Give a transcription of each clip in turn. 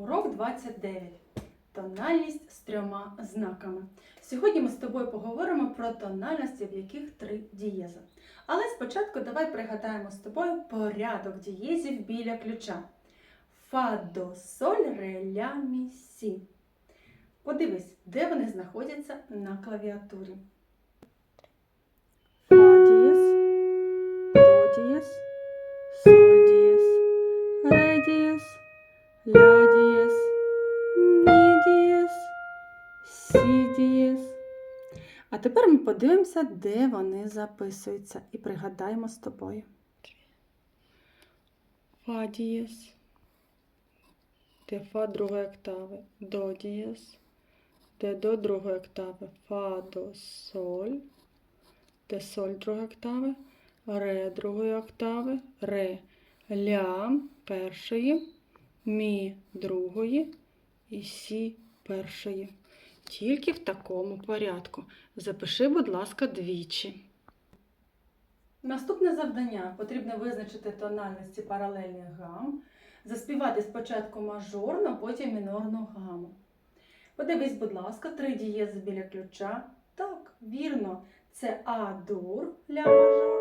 Урок 29. Тональність з трьома знаками. Сьогодні ми з тобою поговоримо про тональності, в яких три дієзи. Але спочатку давай пригадаємо з тобою порядок дієзів біля ключа. Фа, до, соль, ре, ля, мі, сі. Подивись, де вони знаходяться на клавіатурі. Фа дієз, до дієз, соль дієз, ре дієз, ля А тепер ми подивимося, де вони записуються, і пригадаємо з тобою. Фа дієз. Де фа другої октави, до дієз, де до другої октави, фа до соль, де соль другої октави, ре другої октави, ре, ля першої, мі другої. І сі першої. Тільки в такому порядку. Запиши, будь ласка, двічі. Наступне завдання потрібно визначити тональності паралельних гам, заспівати спочатку мажорну, потім мінорну гаму. Подивись, будь ласка, три дієзи біля ключа. Так, вірно, це А-дур ля мажор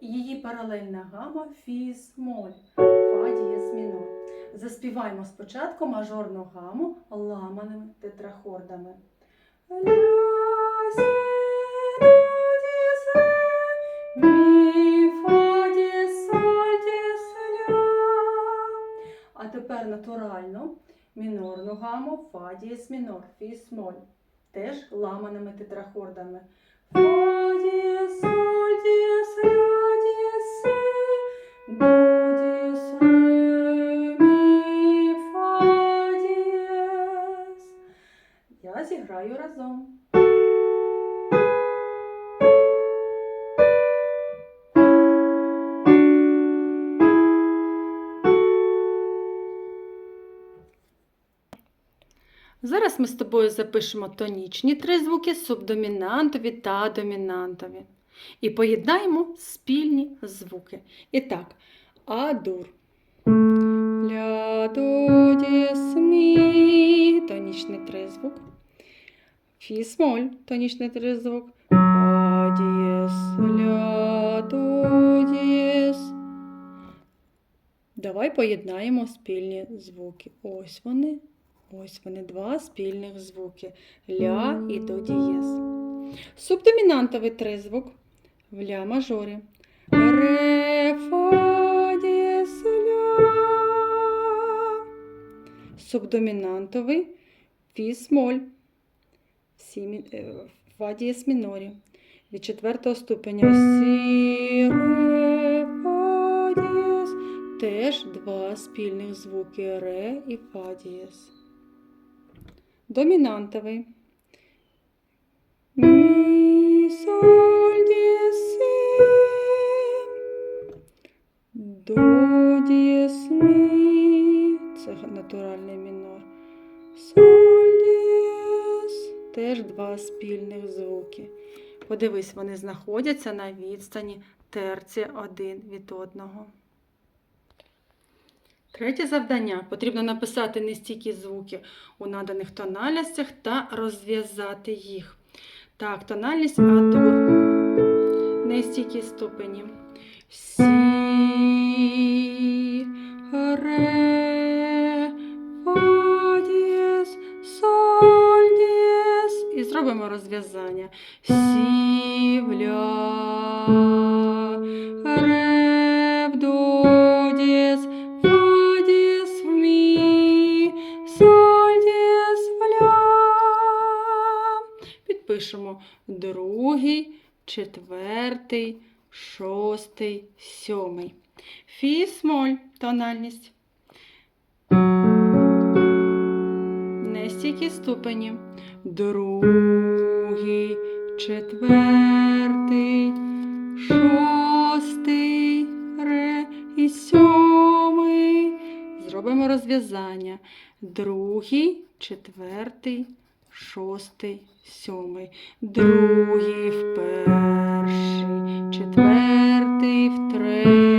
і її паралельна гама фі смоль, фа дієз мінор. Заспіваємо спочатку мажорну гаму ламаними тетрахордами. А тепер натурально мінорну гаму фа дієс мінор, фі смоль. Теж ламаними тетрахордами. Фа дієс, соль дієс, ля дієс, до Я разом. Зараз ми з тобою запишемо тонічні три звуки субдомінантові та домінантові. І поєднаємо спільні звуки. І так, адур. Ля, до, дієс, мі. Тонічний тризвук. Фі смоль, тонічний тризвук. Фа дієс, ля, дієс. Давай поєднаємо спільні звуки. Ось вони. Ось вони два спільних звуки ля і до дієз. Субдомінантовий тризвук в ля мажорі. Ре, фа, дієз, ля. Субдомінантовий фі смоль. Мі- е, фа дієз мінорі. Від четвертого ступеня сі, ре, фа дієз. Теж два спільних звуки ре і фа дієз. Домінантовий. Мі, соль, дієс, сі. До, дієс, мі. Це натуральний мінор. Соль, дієс. Теж два спільних звуки. Подивись, вони знаходяться на відстані терці один від одного. Третє завдання. Потрібно написати нестійкі звуки у наданих тональностях та розв'язати їх. Так, тональність А-дур. Нестійкі ступені. Сі, ре, розв'язання. Сі, в ля, в до дієс, фа дієс, в мі, соль. Підпишемо другий, четвертий, шостий, сьомий. Фі смоль тональність. Нестійкі ступені. Другий, четвертий, шостий, ре і сьомий. Зробимо розв'язання. Другий, четвертий, шостий, сьомий. Другий в перший, четвертий в третій,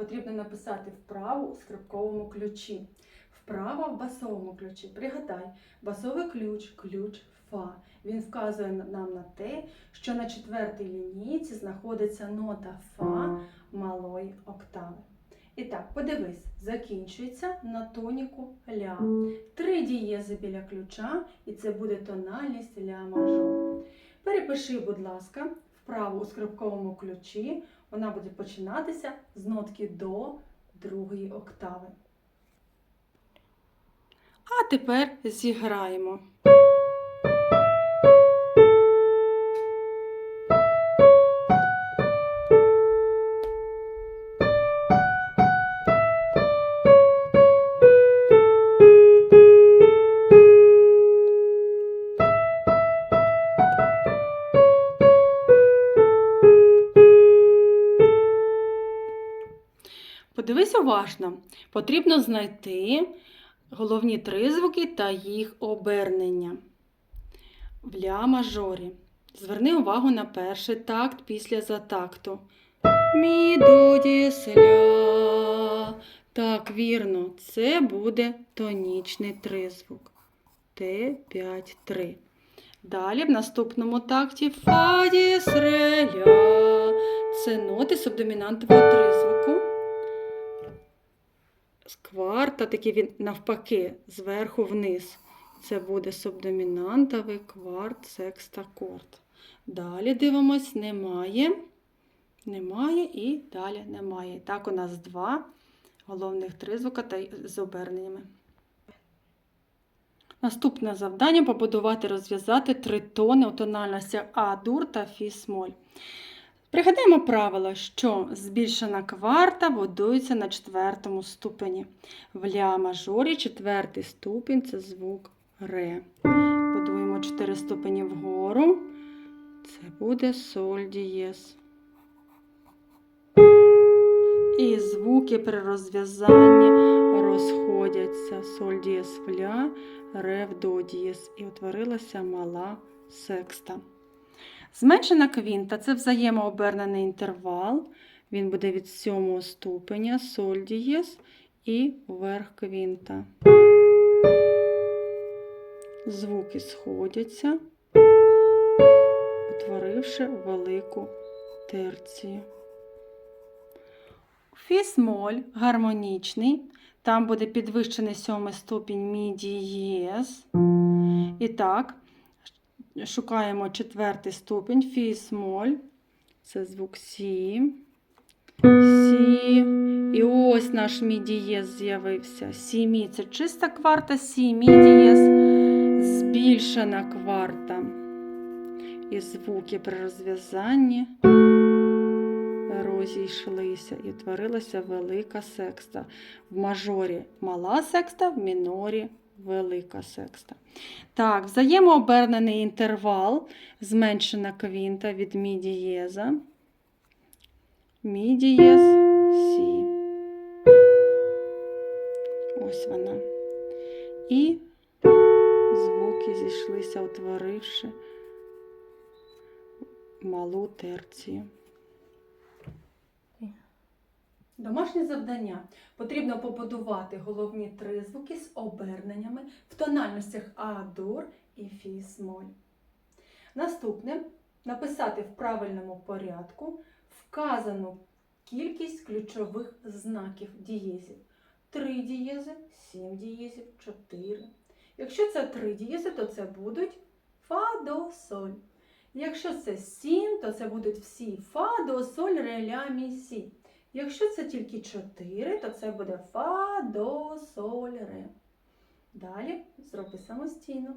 потрібно написати вправу у скрипковому ключі. Вправа в басовому ключі. Пригадай, басовий ключ, ключ Фа. Він вказує нам на те, що на четвертій лінійці знаходиться нота Фа малої октави. І так, подивись, закінчується на тоніку ля. Три дієзи біля ключа, і це буде тональність ля мажор. Перепиши, будь ласка, вправу у скрипковому ключі. Вона буде починатися з нотки до другої октави. А тепер зіграємо. Уважно. Потрібно знайти головні тризвуки та їх обернення. В ля мажорі. Зверни увагу на перший такт після затакту. Мі, до, ля. Так, вірно, це буде тонічний тризвук. Т5, 3. Далі в наступному такті фа, дієс, ре, ля. Це ноти субдомінантового тризвуку. З кварта, такий він навпаки, зверху вниз. Це буде субдомінантовий кварт, секстакорд. Далі дивимось, немає. Немає і далі немає. Так, у нас два головних тризвука та з оберненнями. Наступне завдання побудувати, розв'язати три тони у тональностях А-дур та Фі-смоль. Пригадаємо правило, що збільшена кварта будується на четвертому ступені. В ля мажорі четвертий ступінь це звук ре. Будуємо 4 ступені вгору. Це буде соль дієс. І звуки при розв'язанні розходяться. Соль дієс в ля, ре в до дієс. І утворилася мала секста. Зменшена квінта це взаємообернений інтервал. Він буде від сьомого ступеня, соль дієс і верх квінта. Звуки сходяться, утворивши велику терцію. Фі-смоль гармонічний. Там буде підвищений сьомий ступінь мі дієс. І так, шукаємо четвертий ступінь, фі-смоль. Це звук Сі. Сі. І ось наш мі дієс з'явився. Сі мі це чиста кварта, сі мі дієс збільшена кварта. І звуки при розв'язанні розійшлися і утворилася велика секста. В мажорі мала секста, в мінорі велика секста. Так, взаємообернений інтервал, зменшена квінта від мі дієза. Мі дієз, сі. Ось вона. І звуки зійшлися, утворивши малу терцію. Домашнє завдання. Потрібно побудувати головні тризвуки з оберненнями в тональностях А-дур і Фі-смоль. Наступне написати в правильному порядку вказану кількість ключових знаків дієзів. 3 дієзи, 7 дієзів, 4. Якщо це 3 дієзи, то це будуть фа, до, соль. Якщо це 7, то це будуть всі фа, до, соль, ре, ля, мі, сі. Якщо це тільки 4, то це буде фа, до, соль, ре. Далі зроби самостійно.